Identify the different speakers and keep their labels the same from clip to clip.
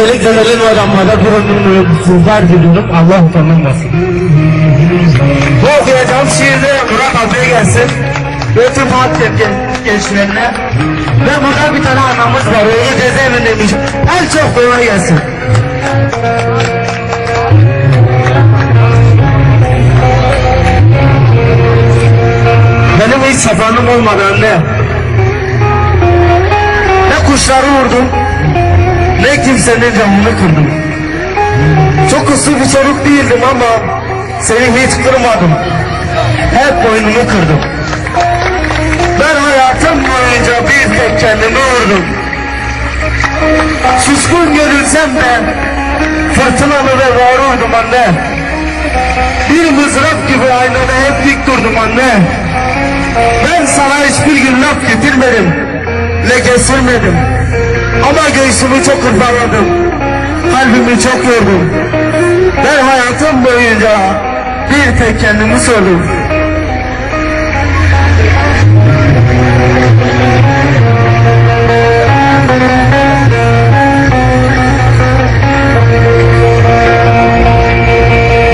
Speaker 1: Öncelikle gelin durumunu sizler diliyorum. Allah utanılmasın. Bu okuyacağım şiirde Murat abiye gelsin. Ve tüm gen- gençlerine. Ve burada bir tane anamız var. Oğlu cezaevindeymiş. En çok kolay gelsin. Benim hiç safanım olmadı anne. Ne kuşları vurdum, ne kimsenin camını kırdım. Çok uslu bir çocuk değildim ama seni hiç kırmadım. Hep boynumu kırdım. Ben hayatım boyunca bir tek kendimi vurdum. Suskun görülsem de fırtınalı ve varurdum anne. Bir mızrap gibi aynada hep dik durdum anne. Ben sana hiçbir gün laf getirmedim. Ne sürmedim. Ama göğsümü çok hırpaladım. Kalbimi çok yordum. Ben hayatım boyunca bir tek kendimi sordum.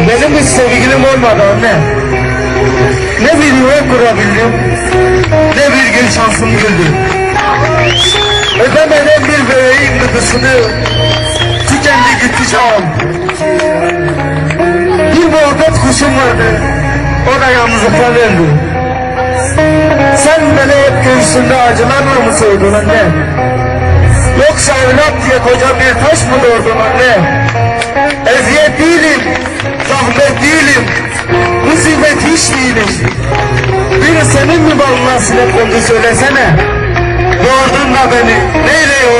Speaker 1: Benim hiç sevgilim olmadı anne. Ne bir yuva kurabildim, ne bir gün şansım güldü. Gıdısını tükendi gitti çağım. Bir muhabbet kuşum vardı, o da yalnızlıkla öldü. Sen beni hep göğsünde acılarla mı soydun anne? Yoksa evlat diye koca bir taş mı doğurdun anne? Eziyet değilim, zahmet değilim, musibet hiç değilim. Bir senin mi balına sinek kondu söylesene. Doğurdun da beni, neyle yoğurdun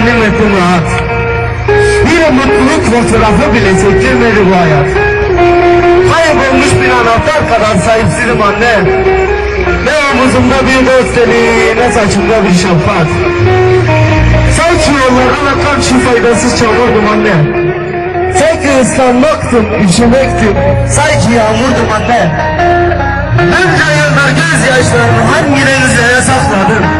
Speaker 1: ne kendim ettim rahat. Bir mutluluk fotoğrafı bile çektirmedi bu hayat. Kaybolmuş bir anahtar kadar sahipsizim anne. Ne omuzumda bir dost eli, ne saçımda bir şafak. Sanki yollardan akan şu faydasız çamurdum anne. Sanki ıslanmaktım, üşümektim, sanki yağmurdum anne. Bunca yıldır gözyaşlarımı hangi denizlere sakladın?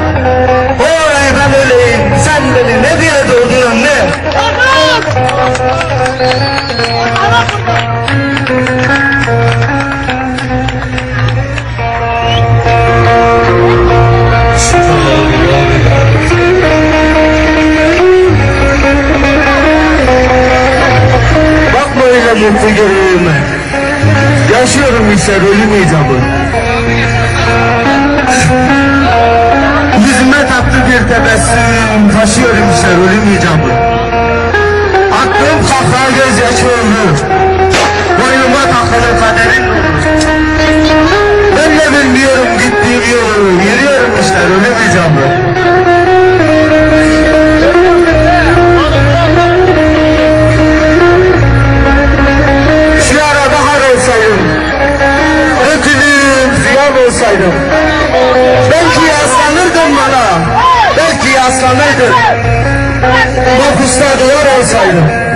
Speaker 1: Yaşıyorum işte ölüm icabı. Yüzüme tatlı bir tebessüm taşıyorum işte ölüm icabı. Attığım kahkaha gözyaşı olsaydım, belki yaslanırdın bana, belki yaslanırdın, mahpusta duvar olsaydım.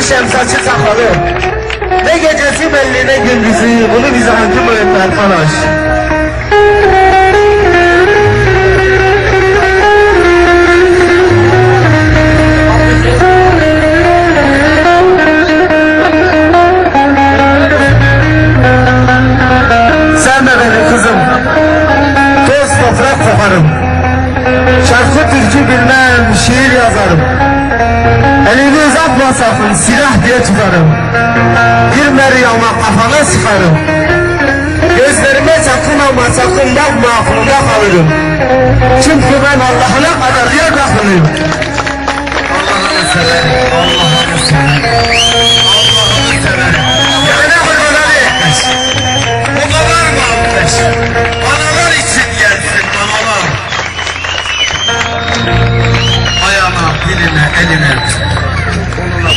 Speaker 1: Bembeyaz etmişem saçı sakalı. Ne gecesi belli ne gündüzü. Bunu bize hakim öğretti arkadaş. Sakın, silah diye tutarım. Bir Meryem'e kafana sıkarım. Gözlerime sakın ama sakın bakma aklımda kalırım. Çünkü ben Allah'ına kadar yer bakılıyım.
Speaker 2: Allah'ını severim. Allah'ını severim. Allah'ını severim. Yani kurban Ali. Bu kadar mı almış? Analar için gelsin analar. Ayağına, diline, eline.